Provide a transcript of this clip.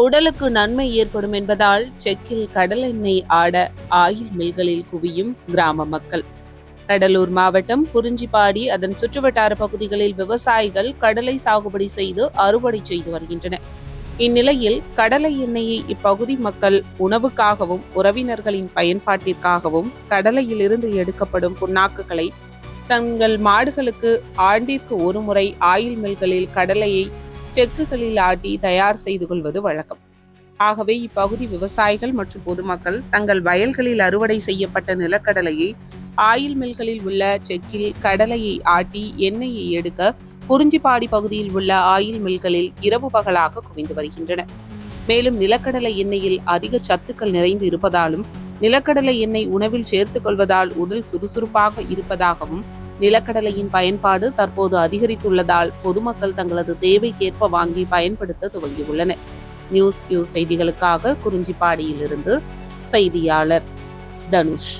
உடலுக்கு நன்மை ஏற்படும் என்பதால் செக்கில் கடல் எண்ணெய் ஆட ஆயில் மில்களில் குவியும் கிராம மக்கள். கடலூர் மாவட்டம் குறிஞ்சிப்பாடி அதன் சுற்றுவட்டார பகுதிகளில் விவசாயிகள் கடலை சாகுபடி செய்து அறுவடை செய்து வருகின்றனர். இந்நிலையில் கடலை எண்ணெயை இப்பகுதி மக்கள் உணவுக்காகவும் உறவினர்களின் பயன்பாட்டிற்காகவும் கடலையிலிருந்து எடுக்கப்படும் புண்ணாக்குகளை தங்கள் மாடுகளுக்கு ஆண்டிற்கு ஒருமுறை ஆயில் மில்களில் கடலையை செக்குகளில் ஆட்டி தயார் செய்து கொள்வது வழக்கம். ஆகவே இப்பகுதி விவசாயிகள் மற்றும் பொதுமக்கள் தங்கள் வயல்களில் அறுவடை செய்யப்பட்ட நிலக்கடலையை ஆயில் மில்களில் உள்ள செக்கில் கடலையை ஆட்டி எண்ணெயை எடுக்க குறிஞ்சிப்பாடி பகுதியில் உள்ள ஆயில் மில்களில் இரவு பகலாக குவிந்து வருகின்றன. மேலும் நிலக்கடலை எண்ணெயில் அதிக சத்துக்கள் நிறைந்து இருப்பதாலும் நிலக்கடலை எண்ணெய் உணவில் சேர்த்துக் கொள்வதால் உடல் சுறுசுறுப்பாக இருப்பதாகவும் நிலக்கடலையின் பயன்பாடு தற்போது அதிகரித்துள்ளதால் பொதுமக்கள் தங்களது தேவைக்கேற்ப வாங்கி பயன்படுத்த துவங்கியுள்ளனர். நியூஸ் கியூ செய்திகளுக்காக குறிஞ்சிப்பாடியிலிருந்து செய்தியாளர் தனுஷ்.